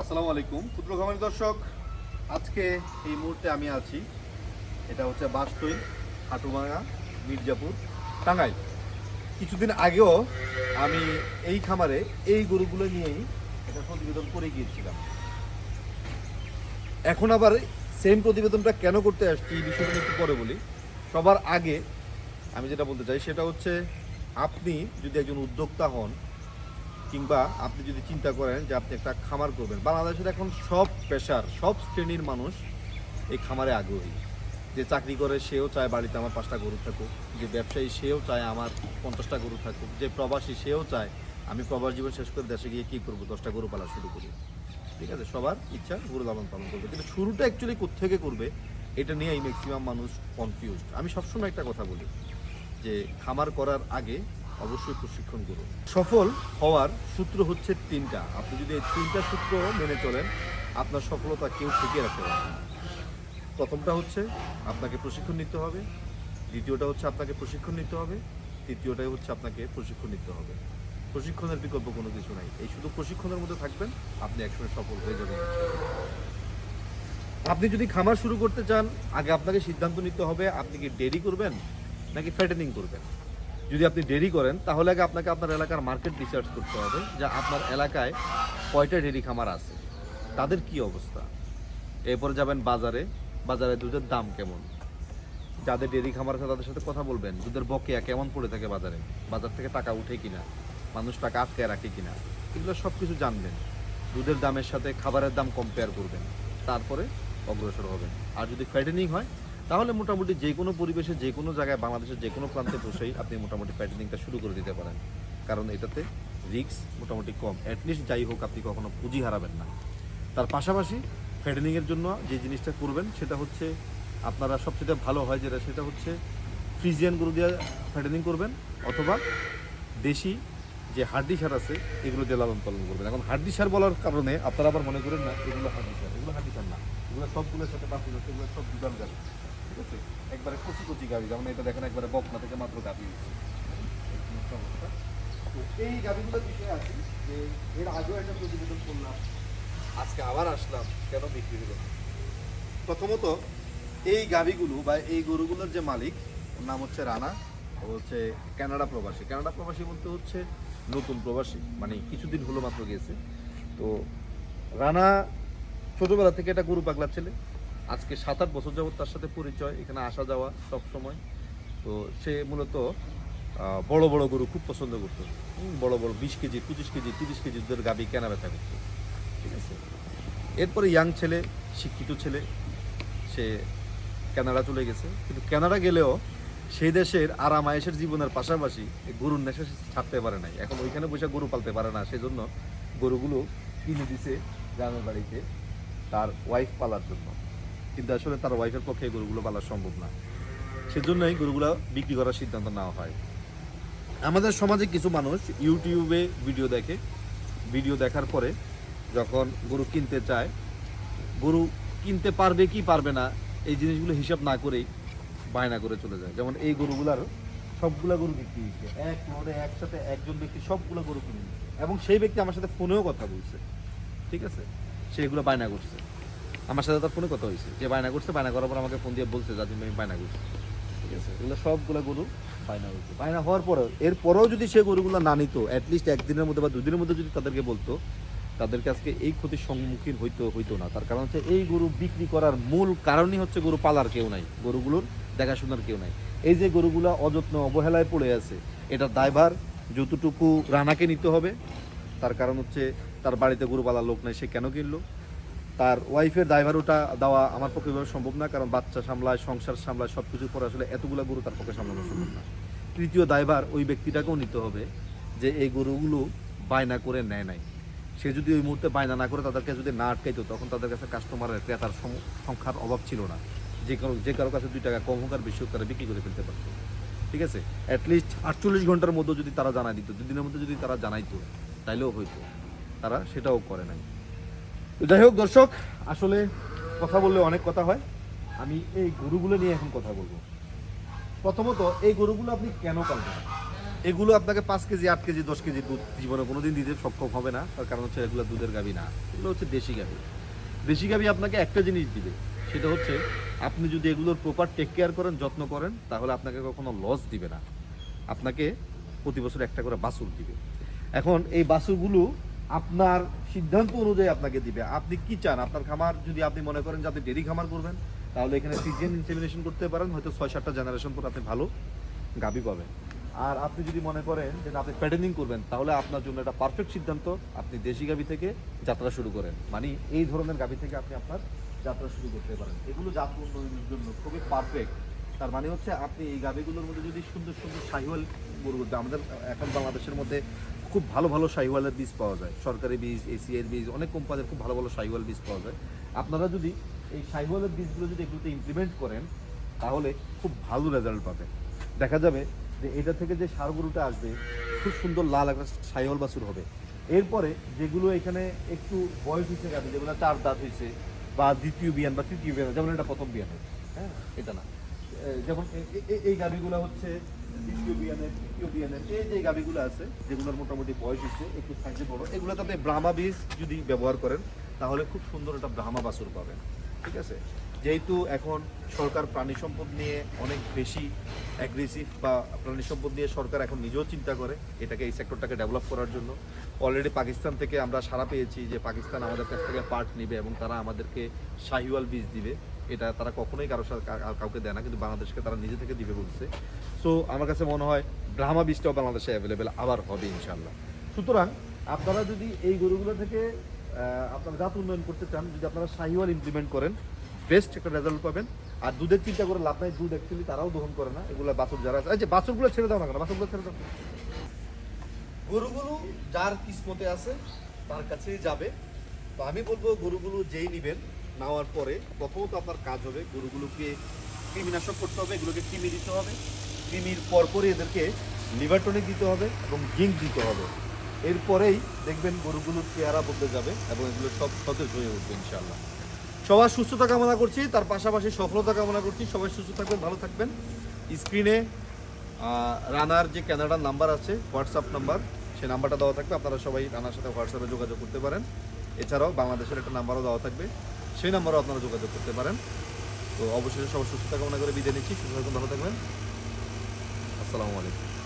আসসালামু আলাইকুম। ক্ষুদ্র খামারি দর্শক, আজকে এই মুহূর্তে আমি আছি। এটা হচ্ছে বাসতৈ হাটুমাঙ্গা মির্জাপুর, টাঙ্গাইল। কিছুদিন আগেও আমি এই খামারে এই গরুগুলো নিয়েই একটা প্রতিবেদন করে গিয়েছিলাম। এখন আবার সেম প্রতিবেদনটা কেন করতে আসছি এই বিষয়টা একটু পরে বলি। সবার আগে আমি যেটা বলতে চাই, সেটা হচ্ছে আপনি যদি একজন উদ্যোক্তা হন কিংবা আপনি যদি চিন্তা করেন যে আপনি একটা খামার করবেন, বাংলাদেশের এখন সব পেশার, সব শ্রেণির মানুষ এই খামারে আগ্রহী। যে চাকরি করে সেও চায় বাড়িতে আমার পাঁচটা গরু থাকুক, যে ব্যবসায়ী সেও চায় আমার পঞ্চাশটা গরু থাকুক, যে প্রবাসী সেও চায় আমি প্রবাস জীবন শেষ করে দেশে গিয়ে কী করব, দশটা গরু পালা শুরু করি। ঠিক আছে, সবার ইচ্ছা গরু লালন পালন করবে। কিন্তু শুরুটা অ্যাকচুয়ালি কোথেকে করবে, এটা নিয়েই ম্যাক্সিমাম মানুষ কনফিউজড আমি সবসময় একটা কথা বলি যে খামার করার আগে অবশ্যই প্রশিক্ষণ করুন সফল হওয়ার সূত্র হচ্ছে তিনটা। আপনি যদি এই তিনটা সূত্র মেনে চলেন আপনার সফলতা কেউ ঠেকিয়ে রাখতে পারবে না। প্রথমটা হচ্ছে আপনাকে প্রশিক্ষণ নিতে হবে দ্বিতীয়টা হচ্ছে আপনাকে প্রশিক্ষণ নিতে হবে তৃতীয়টাই হচ্ছে আপনাকে প্রশিক্ষণ নিতে হবে। প্রশিক্ষণের বিকল্প কোনো কিছু নাই। এই শুধু প্রশিক্ষণের মধ্যে থাকবেন আপনি একসময় সফল হয়ে যাবেন। আপনি যদি খামার শুরু করতে চান আগে আপনাকে সিদ্ধান্ত নিতে হবে আপনি কি ডেরি করবেন নাকি ফ্যাটেনিং করবেন? যদি আপনি ডেরি করেন, তাহলে আগে আপনাকে আপনার এলাকার মার্কেট রিসার্চ করতে হবে যে আপনার এলাকায় কয়টা ডেরি খামার আছে। তাদের কি অবস্থা? এরপর যাবেন বাজারে। বাজারে দুধের দাম কেমন? যাদের ডেরি খামার আছে, তাদের সাথে কথা বলবেন। দুধের বকেয়া কেমন পড়ে থাকে বাজারে? বাজার থেকে টাকা উঠে কিনা? মানুষ টাকা আটকে রাখে কিনা? এগুলো সব কিছু জানবেন। দুধের দামের সাথে খাবারের দাম কম্পেয়ার করবেন। তারপরে অগ্রসর হবেন। আর যদি ফ্যাটেনিং হয় তাহলে মোটামুটি যে কোনো পরিবেশে, যে কোনো জায়গায় বাংলাদেশের যে কোনো প্রান্তে বসেই আপনি মোটামুটি ফ্যাটেনিংটা শুরু করে দিতে পারেন। কারণ এটাতে রিস্ক মোটামুটি কম। অ্যাটলিস্ট যাই হোক, আপনি কখনো পুঁজি হারাবেন না। তার পাশাপাশি ফ্যাটেনিংয়ের জন্য যে জিনিসটা করবেন, সেটা হচ্ছে আপনারা সবচেয়ে ভালো হয় যেটা, সেটা হচ্ছে ফ্রিজিয়ান গরু দিয়ে ফ্যাটেনিং করবেন, অথবা দেশি যে হাড্ডি সার আছে, এগুলো দিয়ে লালন পালন করবেন। এখন হাড্ডি সার বলার কারণে আপনারা আবার মনে করেন না, এগুলো হাড্ডি সার, এগুলো হাড্ডি সার না। এগুলো সবগুলোর সাথে বাকি এগুলো সব দুধান ঠিক আছে একবারে কচি কচি গাড়ি যেমন এটা দেখেন একবারে বকনা থেকে মাত্র গাড়ি তো এই গাড়িগুলোর বিষয়ে আছি যে এর আগেও একটা প্রতিবেদন করলাম, আজকে আবার আসলাম, কেন বিক্রি হলো প্রথমত, এই গাভিগুলো বা এই গরুগুলোর যে মালিক, ওর নাম হচ্ছে রানা, ও হচ্ছে কানাডা প্রবাসী। কানাডা প্রবাসী বলতে হচ্ছে নতুন প্রবাসী মানে কিছুদিন হলো মাত্র গেছে তো রানা ছোটবেলা থেকে একটা গরু পাগলা ছেলে আজকে সাত আট বছর যাবত তার সাথে পরিচয়, এখানে আসা যাওয়া সব সময়। তো সে মূলত বড় বড় গরু খুব পছন্দ করতো। বড় বড় বিশ কেজি, পঁচিশ কেজি, তিরিশ কেজি দুধের গাভি কেনা বেচা করতো। ঠিক আছে? এরপরে ইয়াং ছেলে, শিক্ষিত ছেলে, সে কানাডা চলে গেছে। কিন্তু কানাডা গেলেও সেই দেশের আরাম আয়েসের জীবনের পাশাপাশি গরুর নেশা সে ছাড়তে পারে নাই। এখন ওইখানে বসে গরু পালতে পারে না, সেজন্য গরুগুলো কিনে দিছে গ্রামের বাড়িতে তার ওয়াইফ পালার জন্য। কিন্তু আসলে তার ওয়াইফের পক্ষে এই গরুগুলো পালা সম্ভব না। সেজন্যই গরুগুলো বিক্রি করার সিদ্ধান্ত নেওয়া হয়। আমাদের সমাজে কিছু মানুষ ইউটিউবে ভিডিও দেখে। ভিডিও দেখার পরে যখন গরু কিনতে চায়, গরু কিনতে পারবে কি পারবে না, এই জিনিসগুলো হিসাব না করেই বায়না করে চলে যায়। যেমন এই গরুগুলার সবগুলা গরু বিক্রি হয়েছে। এক মোড়ে একসাথে একজন ব্যক্তি সবগুলো গরু কিনে এবং সেই ব্যক্তি আমার সাথে ফোনেও কথা বলছে। ঠিক আছে? সে এগুলো বায়না করছে। আমার সাথে তার ফোনে কথা হয়েছে। যে বায়না করছে, বায়না করার পর আমাকে ফোন দিয়ে বলছে যাতে আমি বায়না করছি। ঠিক আছে? এগুলো সবগুলো গরু বায়না হয়েছে। বায়না হওয়ার পরেও, এরপরেও যদি সে গরুগুলো না নিত অ্যাটলিস্ট একদিনের মধ্যে বা দুদিনের মধ্যে যদি তাদেরকে বলতো, তাদেরকে আজকে এই ক্ষতির সম্মুখীন হইতে, হইতো না। তার কারণ হচ্ছে, এই গরু বিক্রি করার মূল কারণই হচ্ছে গরু পালার কেউ নাই। গরুগুলোর দেখাশোনার কেউ নাই। এই যে গরুগুলো অযত্ন অবহেলায় পড়ে আছে এটার দায়ভার যতটুকু রানাকে নিতে হবে, তার কারণ হচ্ছে, তার বাড়িতে গরু পালার লোক নাই, সে কেন কিনলো? তার ওয়াইফের দায়ভার ওটা দেওয়া আমার পক্ষে সম্ভব না, কারণ বাচ্চা সামলায়, সংসার সামলায় সব কিছুর পরে আসলে এতগুলো গরু তার পক্ষে সামলানো সম্ভব না। তৃতীয় দায়ভার ওই ব্যক্তিটাকেও নিতে হবে যে এই গরুগুলো বায়না করে নেয় নাই। সে যদি ওই মুহূর্তে বায়না না করে তাদেরকে যদি না আটকাইতো, তখন তাদের কাছে কাস্টমারের ক্রেতার সংখ্যার অভাব ছিল না। যে কারও যে কারও কাছে দুই টাকা কম হোক আর বেশি হোক, তারা বিক্রি করে ফেলতে পারতো। ঠিক আছে? অ্যাটলিস্ট আটচল্লিশ ঘণ্টার মধ্যে যদি তারা জানাই দিত, দুদিনের মধ্যে যদি তারা জানাইতো, তাইলেও হইতো। তারা সেটাও করে নাই। যাই হোক, দর্শক, আসলে কথা বললে অনেক কথা হয়। আমি এই গরুগুলো নিয়ে এখন কথা বলব। প্রথমত, এই গরুগুলো আপনি কেন পালবেন? এগুলো আপনাকে পাঁচ কেজি, আট কেজি, দশ কেজি দুধ জীবনে কোনোদিন দিতে সক্ষম হবে না। তার কারণ হচ্ছে এগুলো দুধের গাভী না। এগুলো হচ্ছে দেশি গাভী। দেশি গাভী আপনাকে একটা জিনিস দিবে। সেটা হচ্ছে, আপনি যদি এগুলোর প্রপার টেক কেয়ার করেন, যত্ন করেন, তাহলে আপনাকে কখনো লস দিবে না। আপনাকে প্রতি বছর একটা করে বাছুর দিবে। এখন এই বাছুরগুলো আপনার সিদ্ধান্ত অনুযায়ী আপনাকে দিবে। আপনি কি চান? আপনার খামার যদি আপনি মনে করেন যে আপনি ডেরি খামার করবেন, তাহলে এখানে সিজিএন ইনসেমিনেশন করতে পারেন। হয়তো ছয় সাতটা জেনারেশন পর আপনি ভালো গাবি পাবেন। আর আপনি যদি মনে করেন যে আপনি প্যাটেনিং করবেন, তাহলে আপনার জন্য একটা পারফেক্ট সিদ্ধান্ত। আপনি দেশি গাবি থেকে যাত্রা শুরু করেন। মানে এই ধরনের গাবি থেকে আপনি আপনার যাত্রা শুরু করতে পারেন। এগুলো জাত উন্নয়নের জন্য খুবই পারফেক্ট তার মানে হচ্ছে আপনি এই গাবিগুলোর মধ্যে যদি সুন্দর সুন্দর শাহিওয়াল গরু আমাদের এখন বাংলাদেশের মধ্যে খুব ভালো ভালো শাহিওয়ালের বীজ পাওয়া যায়। সরকারি বীজ এসিএর বীজ, অনেক কোম্পানির খুব ভালো ভালো শাহিওয়াল বীজ পাওয়া যায়। আপনারা যদি এই শাহিওয়ালের বীজগুলো যদি এগুলোতে ইমপ্লিমেন্ট করেন, তাহলে খুব ভালো রেজাল্ট পাবেন। দেখা যাবে যে এটা থেকে যে সার গরুটা আসবে, খুব সুন্দর লাল একটা সাইহল বাছুর হবে। এরপরে যেগুলো এখানে একটু বয়স হয়েছে গাভি, যেগুলো চার দাঁত হয়েছে, বা দ্বিতীয় বিয়ান, বা তৃতীয় বিয়ান, যেমন এটা প্রথম বিয়ান হ্যাঁ এটা না। যেমন এই গাভিগুলো হচ্ছে বিয়ানের এই যে গাভিগুলো আছে, যেগুলোর মোটামুটি বয়স হচ্ছে, একটু সাইজে বড়, এগুলোতে আপনি ব্রাহ্মা বীজ যদি ব্যবহার করেন, তাহলে খুব সুন্দর একটা ব্রাহ্মা বাছুর পাবেন। ঠিক আছে? যেহেতু এখন সরকার প্রাণী সম্পদ নিয়ে অনেক বেশি অ্যাগ্রেসিভ বা প্রাণী সম্পদ নিয়ে সরকার এখন নিজেও চিন্তা করে এটাকে এই সেক্টরটাকে ডেভেলপ করার জন্য। অলরেডি পাকিস্তান থেকে আমরা সাড়া পেয়েছি যে পাকিস্তান আমাদের কাছ থেকে পার্ট নেবে এবং তারা আমাদেরকে শাহিওয়াল বীজ দিবে। এটা তারা কখনোই কারোর সাথে কাউকে দেয় না, কিন্তু বাংলাদেশকে তারা নিজে থেকে দিবে বলছে। সো আমার কাছে মনে হয় ব্রাহ্মা বীজটাও বাংলাদেশে অ্যাভেলেবেল আবার হবে ইনশাল্লাহ সুতরাং আপনারা যদি এই গরুগুলো থেকে আপনারা জাত উন্নয়ন করতে চান, যদি আপনারা শাহিওয়াল ইমপ্লিমেন্ট করেন বেস্ট একটা রেজাল্ট পাবেন। আর দুধের চিন্তা করে লাভ নাই, দুধ অ্যাকচুয়ালি তারাও দহন করে না। এগুলো বাছুর যারা আছে যে বাছুরগুলো ছেড়ে দাও না কেন? বাছুরগুলো ছেড়ে দাও। গরুগুলো যার কিসমতে আছে, তার কাছেই যাবে। তো আমি বলব গরুগুলো যেই নেবেন, নেওয়ার পরে প্রথমত আপনার কাজ হবে গরুগুলোকে কৃমিনাশক করতে হবে, এগুলোকে কৃমি দিতে হবে। কৃমির পরপরই এদেরকে লিভার টনিক দিতে হবে এবং জিঙ্ক দিতে হবে। এরপরেই দেখবেন গরুগুলোর চেহারা বদলে যাবে এবং এগুলো সব সতেজ হয়ে উঠবে ইনশাল্লাহ সবার সুস্থতা কামনা করছি, তার পাশাপাশি সফলতা কামনা করছি। সবাই সুস্থ থাকবেন, ভালো থাকবেন। স্ক্রিনে রানার যে ক্যানাডার নাম্বার আছে, হোয়াটসঅ্যাপ নাম্বার সেই নাম্বারটা দেওয়া থাকবে। আপনারা সবাই রানার সাথে হোয়াটসঅ্যাপে যোগাযোগ করতে পারেন। এছাড়াও বাংলাদেশের একটা নাম্বারও দেওয়া থাকবে। সেই নাম্বারও আপনারা যোগাযোগ করতে পারেন। তো অবশ্যই সবার সুস্থতা কামনা করে বিদায় নিচ্ছি। সুস্থ থাকুন ভালো থাকবেন। আসসালামু আলাইকুম।